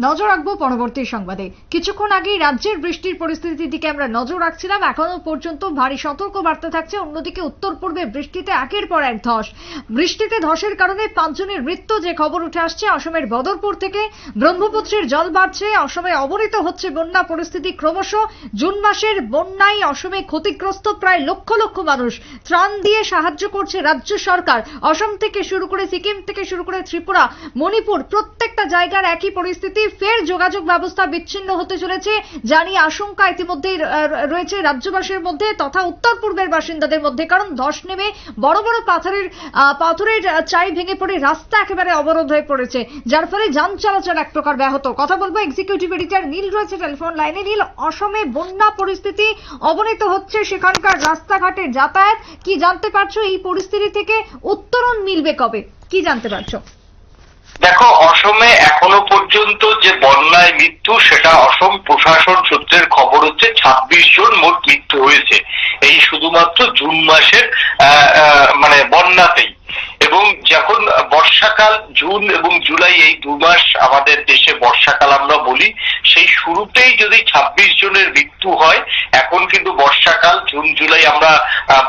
নজর রাখব পরবর্তী সংবাদে। কিছুক্ষণ আগেই রাজ্যের বৃষ্টির পরিস্থিতির দিকে আমরা নজর রাখছিলাম। এখনও পর্যন্ত ভারী সতর্ক বার্তা থাকছে। অন্যদিকে উত্তর পূর্বে বৃষ্টিতে একের পর এক ধস। বৃষ্টিতে ধসের কারণে পাঁচজনের মৃত্যু যে খবর উঠে আসছে, অসমের বদরপুর থেকে ব্রহ্মপুত্রের জল বাড়ছে। অসমে অবনীত হচ্ছে বন্যা পরিস্থিতি ক্রমশ। জুন মাসের বন্যায় অসমে ক্ষতিগ্রস্ত প্রায় লক্ষ লক্ষ মানুষ। ত্রাণ দিয়ে সাহায্য করছে রাজ্য সরকার। অসম থেকে শুরু করে সিকিম থেকে শুরু করে ত্রিপুরা, মণিপুর প্রত্যেকটা জায়গার একই পরিস্থিতি। ফের যোগাযোগ ব্যবস্থা বিচ্ছিন্ন হতে চলেছে জানি আশঙ্কা ইতিমধ্যেই রয়েছে রাজ্যবাসীর মধ্যে তথা উত্তর পূর্বের বাসিন্দাদের মধ্যে, কারণ ধস নেমে বড় বড় পাথরের পাথরের চাই ভেঙে পড়ে রাস্তা একেবারে অবরোধ হয়ে পড়েছে, যার ফলে যান চলাচল এক প্রকার ব্যাহত। কথা বলব এক্সিকিউটিভ এডিটর নীল রয়েছে টেলিফোন লাইনে নীল, অসমে বন্যা পরিস্থিতি অবনীত হচ্ছে সেখানকার রাস্তাঘাটের যাতায়াত। কি জানতে পারছ এই পরিস্থিতি থেকে? উত্তরণ মিলবে কবে? কি জানতে পারছ? দেখো, অসমে পর্যন্ত যে বন্যায় মৃত্যু, সেটা অসম প্রশাসন সূত্রের খবর হচ্ছে ছাব্বিশ জন মোট মৃত্যু হয়েছে। এই শুধুমাত্র জুন মাসের মানে বন্যাতেই। এবং যখন বর্ষাকাল জুন এবং জুলাই এই দু মাস আমাদের দেশে বর্ষাকাল আমরা বলি, সেই শুরুতেই যদি ছাব্বিশ জনের মৃত্যু হয়, এখন কিন্তু বর্ষাকাল, জুন, জুলাই আমরা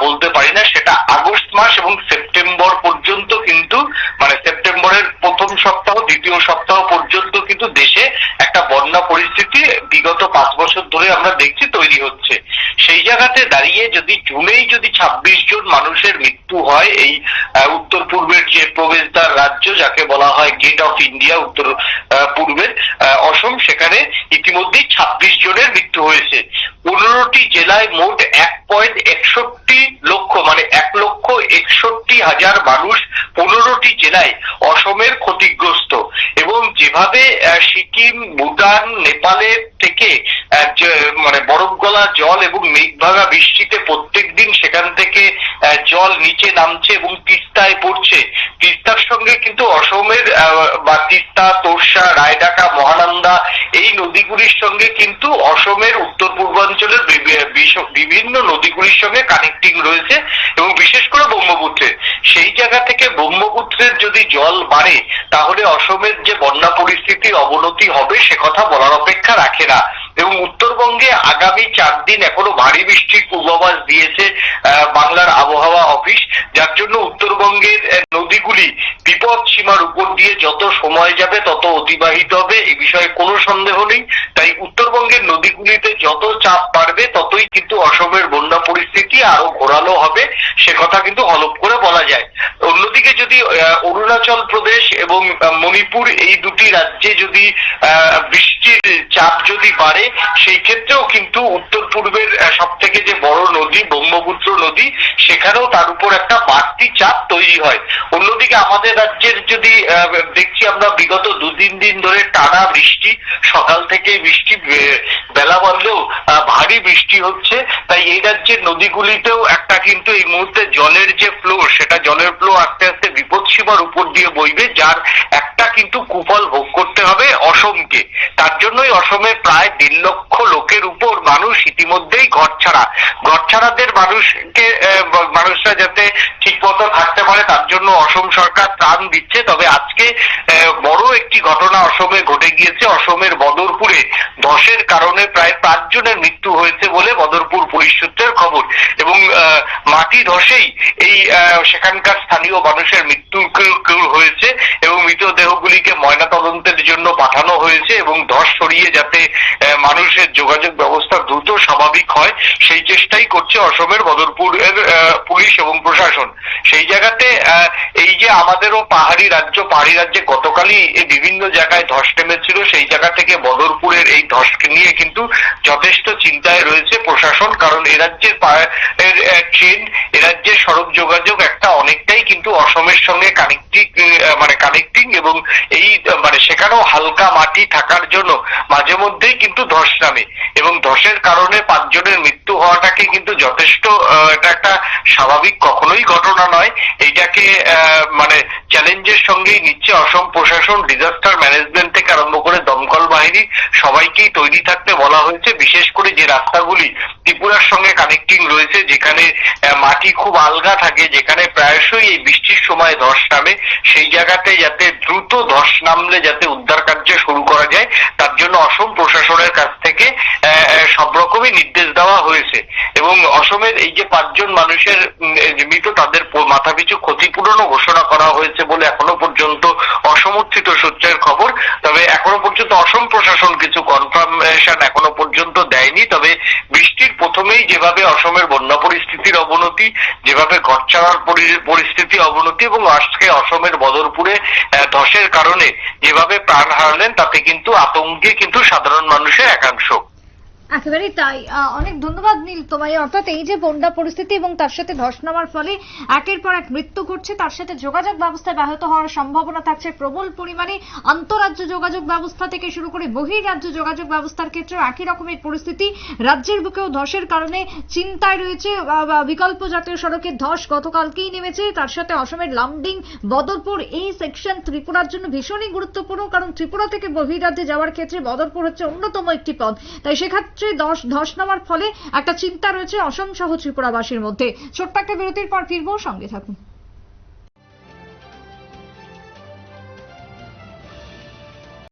বলতে পারি না, সেটা আগস্ট মাস এবং সেপ্টেম্বর দেশে একটা বন্যা পরিস্থিতি বিগত পাঁচ বছর ধরে আমরা দেখছি তৈরি হচ্ছে। সেই জায়গাতে দাঁড়িয়ে যদি জুনেই যদি ছাব্বিশ জন মানুষের মৃত্যু হয়, এই উত্তর পূর্বের যে প্রবেশদ্বার রাজ্য, যাকে বলা হয় গেট অফ ইন্ডিয়া উত্তর পূর্বের সেখানে ইতিমধ্যেই ছাব্বিশ জনের মৃত্যু হয়েছে। পনেরোটি জেলায় মোট এক পয়েন্ট একষট্টি লক্ষ মানে এক লক্ষ একষট্টি হাজার মানুষ পনেরোটি জেলায় অসমের ক্ষতিগ্রস্ত। এবং যেভাবে সিকিম, ভুটান নেপালের থেকে মানে বরফ গলা জল এবং মেঘভাগা বৃষ্টিতে প্রত্যেক দিন সেখান থেকে জল নিচে নামছে এবং তিস্তায় পড়ছে। তিস্তার সঙ্গে কিন্তু অসমের বা তিস্তা, তোরসা, রায়ডাকা, মহানন্দা এই নদীগুলির সঙ্গে কিন্তু অসমের উত্তর পূর্বাঞ্চলের বিভিন্ন নদীগুলির সঙ্গে কানেক্টিং রয়েছে এবং বিশেষ করে ব্রহ্মপুত্রের সেই জায়গা থেকে ব্রহ্মপুত্রের যদি জল বাড়ে, তাহলে অসমের যে বন্যা পরিস্থিতির অবনতি হবে সে কথা বলার অপেক্ষা রাখে না। উত্তরবঙ্গে আগামী চার দিন এখনও ভারী বৃষ্টির পূর্বাভাস দিয়েছে বাংলার আবহাওয়া অফিস। যার জন্য উত্তরবঙ্গের নদীগুলি বিপদ সীমার উপর দিয়ে যত সময় যাবে তত অতিবাহিত হবে এ বিষয়ে কোনো সন্দেহ নেই। তাই উত্তরবঙ্গের নদীগুলিতে যত চাপ বাড়বে ততই কিন্তু অসমের বন্যা পরিস্থিতি আরও ঘোরালো হবে সে কথা কিন্তু হলপ করে বলা যায়। অন্যদিকে যদি অরুণাচল প্রদেশ এবং মণিপুর এই দুটি রাজ্যে যদি আহ, বৃষ্টির চাপ যদি বাড়ে, সেই ক্ষেত্রেও কিন্তু উত্তর পূর্বের সব থেকে যে বড় নদী, ব্রহ্মপুত্র নদী, সেখানেও তার উপর একটা বাড়তি চাপ তৈরি হয়। অন্যদিকে আমাদের রাজ্যের যদি দেখছি আমরা বিগত দু তিন দিন ধরে টানা বৃষ্টি, সকাল থেকে বৃষ্টি বেলা বাড়লেও ভারী বৃষ্টি হচ্ছে। তাই এই রাজ্যের নদীগুলিতেও একটা কিন্তু এই মুহূর্তে জলের যে ফ্লো সেটা জলের ফ্লো আস্তে আস্তে বিপদ সীমার উপর দিয়ে বইবে, যার একটা কিন্তু কুফল ভোগ করতে হবে অসমকে। তার জন্যই অসমে প্রায় দেড় লক্ষ লোকের উপর মানুষ ইতিমধ্যেই ঘর ছাড়া। ঘর ছাড়াদের মানুষকে মানুষরা যাতে ঠিক মতো থাকতে পারে তার জন্য অসম সরকার ত্রাণ দিচ্ছে। তবে আজকে ঘটনা অসমে ঘটে গিয়েছে। অসমের বদরপুরে ধসের কারণে প্রায় পাঁচজনের মৃত্যু হয়েছে বলে বদরপুর পুলিশ সূত্রের খবর। এবং মাটি ধসেই এই সেখানকার স্থানীয় মানুষের মৃত্যু হয়েছে এবং মৃতদেহগুলিকে ময়নাতদন্তের জন্য পাঠানো হয়েছে এবং ধস সরিয়ে যাতে মানুষের যোগাযোগ ব্যবস্থা দ্রুত স্বাভাবিক হয়, সেই চেষ্টাই করছে অসমের বদরপুরের পুলিশ এবং প্রশাসন। সেই জায়গাতে এই যে আমাদেরও পাহাড়ি রাজ্য, পাহাড়ি রাজ্যে গতকালই এই বিভিন্ন জায়গায় ধস নেমেছিল সেই জায়গা থেকে বদরপুরের এই ধসকে নিয়ে কিন্তু যথেষ্ট চিন্তায় রয়েছে প্রশাসন কারণ এ রাজ্যের পা- এর, আহ, ট্রেন এ রাজ্যের সড়ক যোগাযোগ একটা অনেকটাই কিন্তু অসমের সঙ্গে কানেক্টিং মানে কানেক্টিং এবং এই মানে সেখানেও হালকা মাটি থাকার জন্য মাঝে মধ্যেই কিন্তু ধস নামে। এবং ধসের কারণে পাঁচজনের মৃত্যু হওয়াটাকে কিন্তু যথেষ্ট এটা একটা স্বাভাবিক কখনোই ঘটনা নয়। এইটাকে মানে চ্যালেঞ্জের সঙ্গেই নিচ্ছে অসম প্রশাসন ডিজাস্টার ম্যানেজমেন্ট থেকে আরম্ভ করে দমকল বাহিনী সবাইকেই তৈরি থাকতে বলা হয়েছে, বিশেষ করে যে রাস্তাগুলি ত্রিপুরার সঙ্গে কানেক্টিং রয়েছে, যেখানে মাটি খুব আলগা থাকে, যেখানে প্রায়শই এই বৃষ্টির সময় ধস নামে, সেই জায়গাতে যাতে দ্রুত ধস নামলে যাতে উদ্ধার কার্য শুরু করা যায়, তার জন্য অসম প্রশাসনের কাছ থেকে সব রকমই নির্দেশ দেওয়া হয়েছে। এবং অসমের এই যে পাঁচজন মানুষের মৃত তাদের মাথাপিছু ক্ষতিপূরণও ঘোষণা করা হয়েছে বলে এখনও পর্যন্ত অসমর্থিত সূত্রের খবর। তবে এখনও পর্যন্ত অসম প্রশাসন কিছু কনফার্মেশন এখনও পর্যন্ত দেয়নি, তবে বৃষ্টির প্রথমেই যেভাবে অসমের বন্যা পরিস্থিতির অবনতি, যেভাবে ঘর ছাড়ার পরি- পরিস্থিতি অবনতি এবং আজকে অসমের বদরপুরে ধসের কারণে যেভাবে প্রাণ হারালেন, তাতে কিন্তু আতঙ্কে কিন্তু সাধারণ মানুষের একাংশ। একেবারেই তাই। অনেক ধন্যবাদ নীল তোমায়। অর্থাৎ এই যে বন্যা পরিস্থিতি এবং তার সাথে ধস নামার ফলে একের পর এক মৃত্যু ঘটছে, তার সাথে যোগাযোগ ব্যবস্থা ব্যাহত হওয়ার সম্ভাবনা থাকছে প্রবল পরিমাণে। আন্তঃরাজ্য যোগাযোগ ব্যবস্থা থেকে শুরু করে বহিরাজ্য যোগাযোগ ব্যবস্থার ক্ষেত্রেও একই রকমের পরিস্থিতি। রাজ্যের বুকেও ধসের কারণে চিন্তায় রয়েছে বিকল্প জাতীয় সড়কের ধস গতকালকেই নেমেছে। তার সাথে অসমের লামডিং, বদরপুর এই সেকশন ত্রিপুরার জন্য ভীষণই গুরুত্বপূর্ণ, কারণ ত্রিপুরা থেকে বহিরাজ্যে যাওয়ার ক্ষেত্রে বদরপুর হচ্ছে অন্যতম একটি পথ। তাই সেক্ষেত্রে দশ, ধস নামার ফলে একটা চিন্তা রয়েছে অসম সহ ত্রিপুরাবাসীর মধ্যে। ছোট্ট একটা বিরতির পর ফিরবো, সঙ্গে থাকুন।